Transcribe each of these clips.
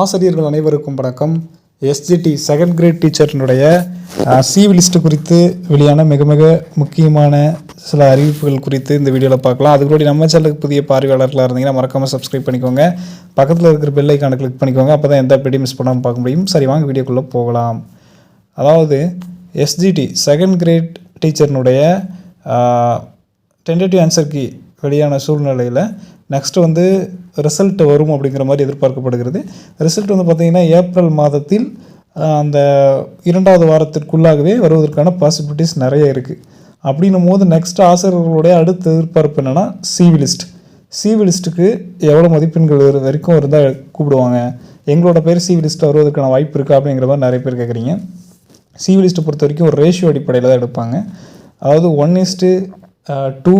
ஆசிரியர்கள் அனைவருக்கும் வணக்கம். எஸ்ஜிடி செகண்ட் கிரேட் டீச்சரினுடைய சிவி லிஸ்ட் குறித்து வெளியான மிக மிக முக்கியமான சில அறிவிப்புகள் குறித்து இந்த வீடியோவில் பார்க்கலாம். அதுக்கு முன்னாடி நம்ம சேனலுக்கு புதிய பார்வையாளர்களாக இருந்தீங்கன்னா மறக்காமல் சப்ஸ்கிரைப் பண்ணிக்கோங்க. பக்கத்தில் இருக்கிற பெல் ஐக்கானை கிளிக் பண்ணிக்கோங்க. அப்போ தான் எந்த பெடி மிஸ் பண்ணாமல் பார்க்க முடியும். சரி வாங்க வீடியோக்குள்ளே போகலாம். அதாவது எஸ்ஜிடி செகண்ட் கிரேட் டீச்சர்னுடைய டென்டேட்டிவ் ஆன்சர் கீ வெளியான சூழ்நிலையில் நெக்ஸ்ட்டு வந்து ரிசல்ட் வரும் அப்படிங்கிற மாதிரி எதிர்பார்க்கப்படுகிறது. ரிசல்ட் வந்து பார்த்திங்கன்னா ஏப்ரல் மாதத்தில் அந்த இரண்டாவது வாரத்திற்குள்ளாகவே வருவதற்கான பாசிபிலிட்டிஸ் நிறைய இருக்குது அப்படின்னும் போது நெக்ஸ்ட் ஆசிரியர்களுடைய அடுத்த எதிர்பார்ப்பு என்னென்னா சிவிலிஸ்ட் சிவிலிஸ்ட்டுக்கு எவ்வளோ மதிப்பெண்கள் வரு- வரைக்கும் இருந்தால் கூப்பிடுவாங்க? எங்களோட பேர் சிவிலிஸ்ட் வருவதற்கான வாய்ப்பு இருக்கா அப்படிங்கிற மாதிரி நிறைய பேர் கேட்குறீங்க சிவிலிஸ்ட்டை பொறுத்த வரைக்கும் ஒரு ரேஷியோ அடிப்படையில் தான் எடுப்பாங்க. அதாவது one is to two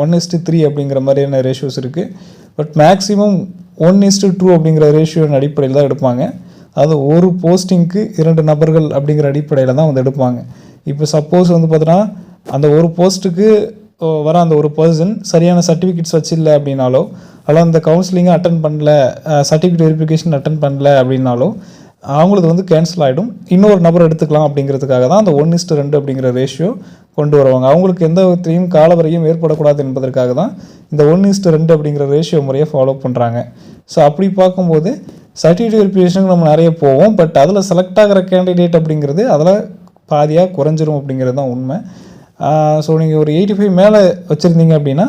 one is to three அப்படிங்கிற மாதிரியான ரேஷியோஸ் இருக்குது but maximum one is to two அப்படிங்கிற ரேஷியோன் அடிப்படையில் தான் எடுப்பாங்க. அதாவது ஒரு போஸ்டிங்க்கு இரண்டு நபர்கள் அப்படிங்கிற அடிப்படையில் தான் வந்து எடுப்பாங்க. இப்போ சப்போஸ் வந்து பார்த்தோன்னா அந்த ஒரு போஸ்ட்டுக்கு வர அந்த ஒரு பர்சன் சரியான சர்டிஃபிகேட்ஸ் வச்சில்ல அப்படின்னாலோ அல்ல அந்த கவுன்சிலிங்கை அட்டன் பண்ணல சர்டிஃபிகேட் வெரிஃபிகேஷன் அட்டன் பண்ணல அப்படின்னாலோ அவங்களுக்கு வந்து கேன்சல் ஆகிடும் இன்னொரு நபர் எடுத்துக்கலாம் அப்படிங்கிறதுக்காக தான் அந்த ஒன் இஸ்ட்டு ரெண்டு அப்படிங்கிற ரேஷியோ கொண்டு வருவாங்க. அவங்களுக்கு எந்த விதத்திலையும் காலவரையும் ஏற்படக்கூடாது என்பதற்காக தான் இந்த ஒன் இஸ்ட்டு ரெண்டு அப்படிங்கிற ரேஷியோ முறையை ஃபாலோ பண்ணுறாங்க ஸோ அப்படி பார்க்கும்போது சர்டிஃபிகேட் வெரிஃபிகேஷனுக்கு நம்ம நிறைய போவோம். பட் அதில் செலக்ட் ஆகிற கேண்டிடேட் அப்படிங்கிறது அதில் பாதியாக குறைஞ்சிரும் அப்படிங்கிறது தான் உண்மை. ஸோ நீங்கள் ஒரு எயிட்டி ஃபைவ் மேலே வச்சுருந்தீங்க அப்படின்னா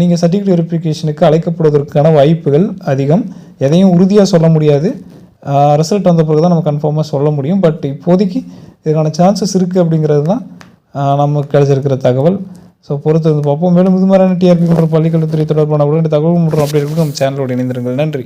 நீங்கள் சர்டிஃபிகேட் வெரிஃபிகேஷனுக்கு அழைக்கப்படுவதற்கான வாய்ப்புகள் அதிகம். எதையும் உறுதியாக சொல்ல முடியாது. ரிசல்ட் வந்த பிறகு தான் நம்ம கன்ஃபார்மாக சொல்ல முடியும். பட் இப்போதைக்கு இதுக்கான சான்சஸ் இருக்குது அப்படிங்கிறது தான் நமக்கு கிடைச்சிருக்கிற தகவல். ஸோ பொறுத்து வந்து பார்ப்போம். மேலும் இது மாதிரியான டிஆர்பி மற்றும் பள்ளிக்கல்வித்துறை தொடர்பான உடனடி தகவல் மற்றும் அப்படி இருக்கும் நம்ம சேனலோடு இணைந்திருங்கள். நன்றி.